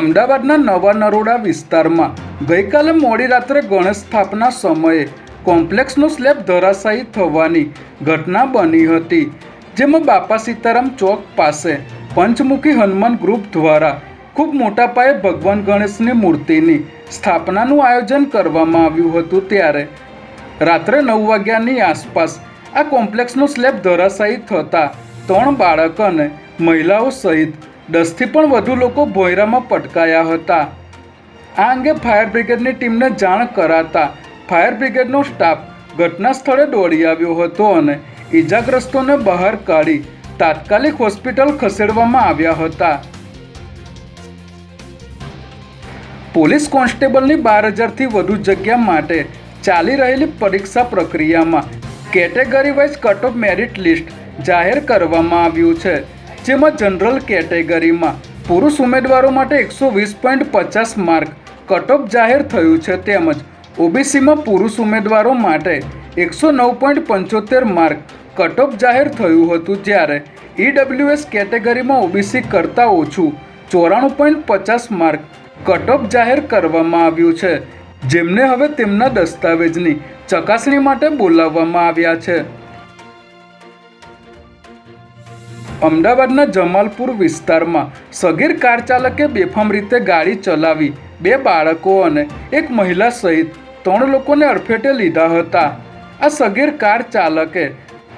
અમદાવાદના નવા નરોડા વિસ્તારમાં ગઈકાલે મોડી રાત્રે ગણેશ સ્થાપના સમયે કોમ્પ્લેક્સનો સ્લેબ ધરાશાયી થવાની ઘટના બની હતી, જેમાં બાપા સીતારામ ચોક પાસે પંચમુખી હનુમાન ગ્રુપ દ્વારા ખૂબ મોટા પાયે ભગવાન ગણેશની મૂર્તિની સ્થાપનાનું આયોજન કરવામાં આવ્યું હતું ત્યારે રાત્રે નવ વાગ્યાની આસપાસ આ કોમ્પ્લેક્સનો સ્લેબ ધરાશાયી થતાં ત્રણ બાળક અને મહિલાઓ સહિત દસથી પણ વધુ લોકો ભોયરામાં પટકાયા હતા. આ અંગે ફાયર બ્રિગેડની ટીમને જાણ કરાતા ફાયર બ્રિગેડનો સ્ટાફ ઘટના સ્થળે દોડી આવ્યો હતો અને ઈજાગ્રસ્તોને બહાર કાઢી તાત્કાલિક હોસ્પિટલ ખસેડવામાં આવ્યા હતા. પોલીસ કોન્સ્ટેબલની બાર હજારથી વધુ જગ્યા માટે ચાલી રહેલી પરીક્ષા પ્રક્રિયામાં category wise cut off merit list જાહેર કરવામાં આવ્યું છે. જેમાં જનરલ કેટેગરીમાં પુરુષ ઉમેદવારો માટે એકસો વીસ પોઈન્ટ પચાસ માર્ક કટઓફ જાહેર થયું છે તેમજ ઓબીસીમાં પુરુષ ઉમેદવારો માટે એકસો નવ પોઈન્ટ પંચોતેર માર્ક કટઓફ જાહેર થયું હતું જ્યારે ઈડબ્લ્યુએસ કેટેગરીમાં ઓબીસી કરતાં ઓછું ચોરાણું પોઈન્ટ પચાસ માર્ક કટઓફ જાહેર કરવામાં આવ્યું છે, જેમને હવે તેમના દસ્તાવેજની ચકાસણી માટે બોલાવવામાં આવ્યા છે. અમદાવાદના જમાલપુર વિસ્તારમાં સગીર કાર ચાલકે બેફામ રીતે ગાડી ચલાવી બે બાળકો અને એક મહિલા સહિત ત્રણ લોકોને અડફેટે લીધા હતા. આ સગીર કાર ચાલકે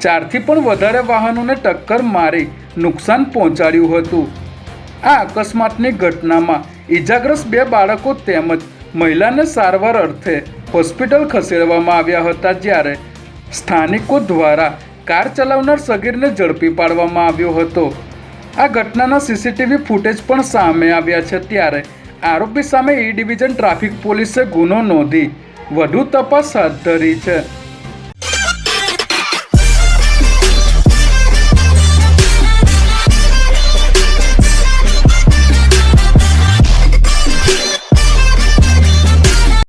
ચારથી પણ વધારે વાહનોને ટક્કર મારી નુકસાન પહોંચાડ્યું હતું. આ અકસ્માતની ઘટનામાં ઈજાગ્રસ્ત બે બાળકો તેમજ મહિલાને સારવાર અર્થે હોસ્પિટલ ખસેડવામાં આવ્યા હતા જ્યારે સ્થાનિકો દ્વારા કાર ચલાવનાર સગીરને ઝડપી પાડવામાં આવ્યો હતો. આ ઘટનાના સીસીટીવી ફૂટેજ પણ સામે આવ્યા છે ત્યારે આરોપી સામે ઈ ડિવિઝન ટ્રાફિક પોલીસે ગુનો નોંધી વધુ તપાસ હાથ ધરી છે.